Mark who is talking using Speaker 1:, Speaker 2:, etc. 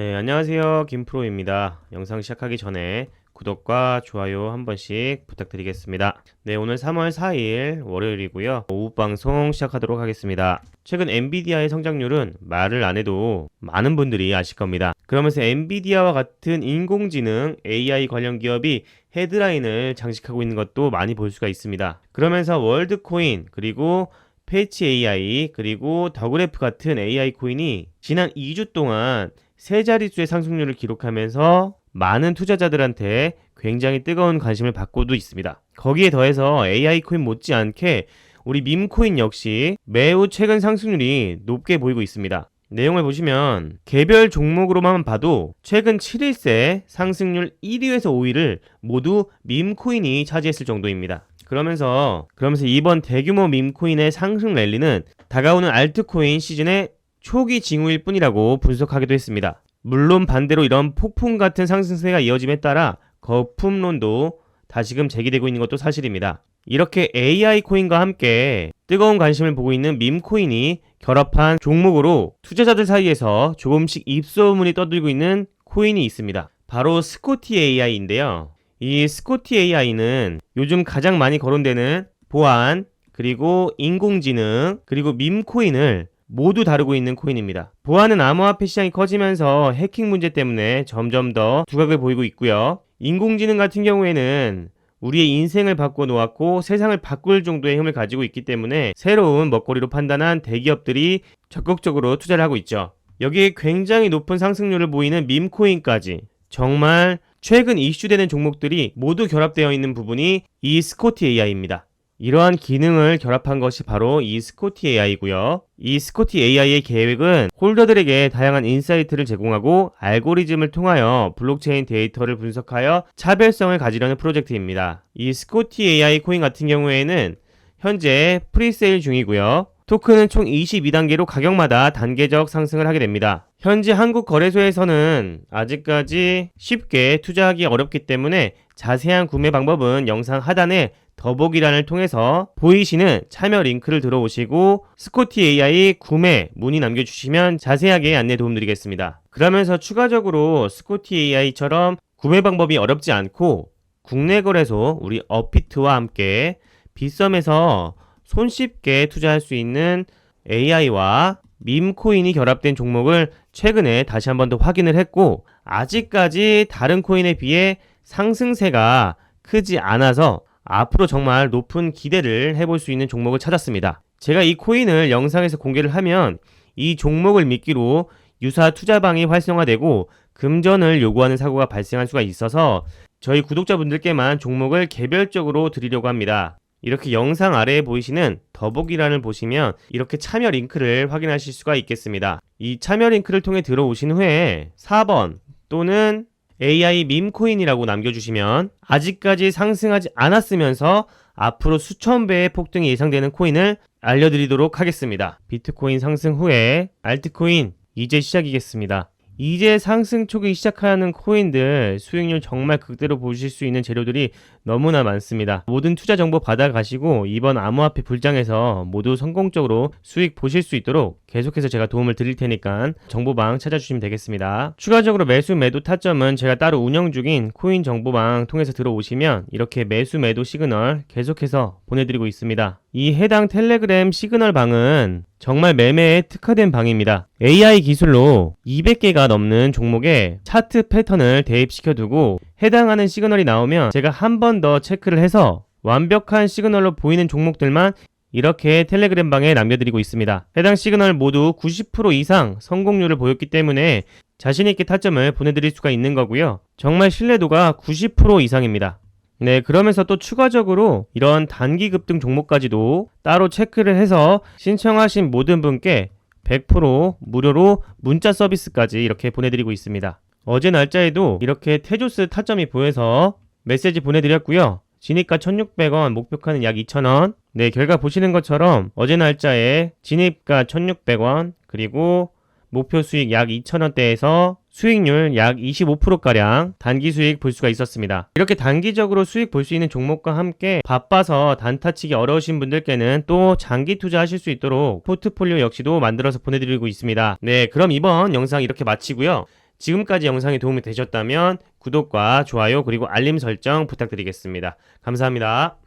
Speaker 1: 네, 안녕하세요. 김프로입니다. 영상 시작하기 전에 구독과 좋아요 한 번씩 부탁드리겠습니다. 네, 오늘 3월 4일 월요일이고요. 오후 방송 시작하도록 하겠습니다. 최근 엔비디아의 성장률은 말을 안 해도 많은 분들이 아실 겁니다. 그러면서 엔비디아와 같은 인공지능 AI 관련 기업이 헤드라인을 장식하고 있는 것도 많이 볼 수가 있습니다. 그러면서 월드코인 그리고 패치 AI 그리고 더그래프 같은 AI 코인이 지난 2주 동안 세 자릿수의 상승률을 기록하면서 많은 투자자들한테 굉장히 뜨거운 관심을 받고도 있습니다. 거기에 더해서 AI 코인 못지않게 우리 밈코인 역시 매우 최근 상승률이 높게 보이고 있습니다. 내용을 보시면 개별 종목으로만 봐도 최근 7일 새 상승률 1위에서 5위를 모두 밈코인이 차지했을 정도입니다. 그러면서 그러면서 이번 대규모 밈코인의 상승 랠리는 다가오는 알트코인 시즌의 초기 징후일 뿐이라고 분석하기도 했습니다. 물론 반대로 이런 폭풍 같은 상승세가 이어짐에 따라 거품론도 다시금 제기되고 있는 것도 사실입니다. 이렇게 AI 코인과 함께 뜨거운 관심을 보고 있는 밈코인이 결합한 종목으로 투자자들 사이에서 조금씩 입소문이 떠들고 있는 코인이 있습니다. 바로 스코티 AI인데요. 이 스코티 AI는 요즘 가장 많이 거론되는 보안, 그리고 인공지능, 그리고 밈코인을 모두 다루고 있는 코인입니다. 보안은 암호화폐 시장이 커지면서 해킹 문제 때문에 점점 더 두각을 보이고 있고요. 인공지능 같은 경우에는 우리의 인생을 바꿔 놓았고 세상을 바꿀 정도의 힘을 가지고 있기 때문에 새로운 먹거리로 판단한 대기업들이 적극적으로 투자를 하고 있죠. 여기에 굉장히 높은 상승률을 보이는 밈코인까지 정말 최근 이슈되는 종목들이 모두 결합되어 있는 부분이 이 스코티 AI입니다. 이러한 기능을 결합한 것이 바로 이 스코티 AI고요. 이 스코티 AI의 계획은 홀더들에게 다양한 인사이트를 제공하고 알고리즘을 통하여 블록체인 데이터를 분석하여 차별성을 가지려는 프로젝트입니다. 이 스코티 AI 코인 같은 경우에는 현재 프리세일 중이고요. 토큰은 총 22단계로 가격마다 단계적 상승을 하게 됩니다. 현재 한국 거래소에서는 아직까지 쉽게 투자하기 어렵기 때문에 자세한 구매 방법은 영상 하단에 더보기란을 통해서 보이시는 참여 링크를 들어오시고 스코티 AI 구매 문의 남겨주시면 자세하게 안내 도움드리겠습니다. 그러면서 추가적으로 스코티 AI처럼 구매 방법이 어렵지 않고 국내 거래소 우리 어피트와 함께 빗썸에서 손쉽게 투자할 수 있는 AI와 밈코인이 결합된 종목을 최근에 다시 한 번 더 확인을 했고 아직까지 다른 코인에 비해 상승세가 크지 않아서 앞으로 정말 높은 기대를 해볼 수 있는 종목을 찾았습니다. 제가 이 코인을 영상에서 공개를 하면 이 종목을 미끼로 유사 투자방이 활성화되고 금전을 요구하는 사고가 발생할 수가 있어서 저희 구독자분들께만 종목을 개별적으로 드리려고 합니다. 이렇게 영상 아래에 보이시는 더보기란을 보시면 이렇게 참여 링크를 확인하실 수가 있겠습니다. 이 참여 링크를 통해 들어오신 후에 4번 또는 AI 밈코인이라고 남겨주시면 아직까지 상승하지 않았으면서 앞으로 수천 배의 폭등이 예상되는 코인을 알려드리도록 하겠습니다. 비트코인 상승 후에 알트코인 이제 시작이겠습니다. 이제 상승 초기 시작하는 코인들 수익률 정말 극대로 보실 수 있는 재료들이 너무나 많습니다. 모든 투자 정보 받아가시고 이번 암호화폐 불장에서 모두 성공적으로 수익 보실 수 있도록 계속해서 제가 도움을 드릴 테니까 정보방 찾아주시면 되겠습니다. 추가적으로 매수 매도 타점은 제가 따로 운영 중인 코인 정보방 통해서 들어오시면 이렇게 매수 매도 시그널 계속해서 보내드리고 있습니다. 이 해당 텔레그램 시그널 방은 정말 매매에 특화된 방입니다. AI 기술로 200개가 넘는 종목에 차트 패턴을 대입시켜 두고 해당하는 시그널이 나오면 제가 한번 더 체크를 해서 완벽한 시그널로 보이는 종목들만 이렇게 텔레그램 방에 남겨드리고 있습니다. 해당 시그널 모두 90% 이상 성공률을 보였기 때문에 자신있게 타점을 보내드릴 수가 있는 거고요. 정말 신뢰도가 90% 이상입니다. 네, 그러면서 또 추가적으로 이런 단기 급등 종목까지도 따로 체크를 해서 신청하신 모든 분께 100% 무료로 문자 서비스까지 이렇게 보내드리고 있습니다. 어제 날짜에도 이렇게 테조스 타점이 보여서 메시지 보내드렸고요. 진입가 1,600원, 목표가는 약 2,000원. 네, 결과 보시는 것처럼 어제 날짜에 진입가 1,600원, 그리고 목표 수익 약 2,000원대에서 수익률 약 25%가량 단기 수익 볼 수가 있었습니다. 이렇게 단기적으로 수익 볼 수 있는 종목과 함께 바빠서 단타 치기 어려우신 분들께는 또 장기 투자하실 수 있도록 포트폴리오 역시도 만들어서 보내드리고 있습니다. 네, 그럼 이번 영상 이렇게 마치고요. 지금까지 영상이 도움이 되셨다면 구독과 좋아요 그리고 알림 설정 부탁드리겠습니다. 감사합니다.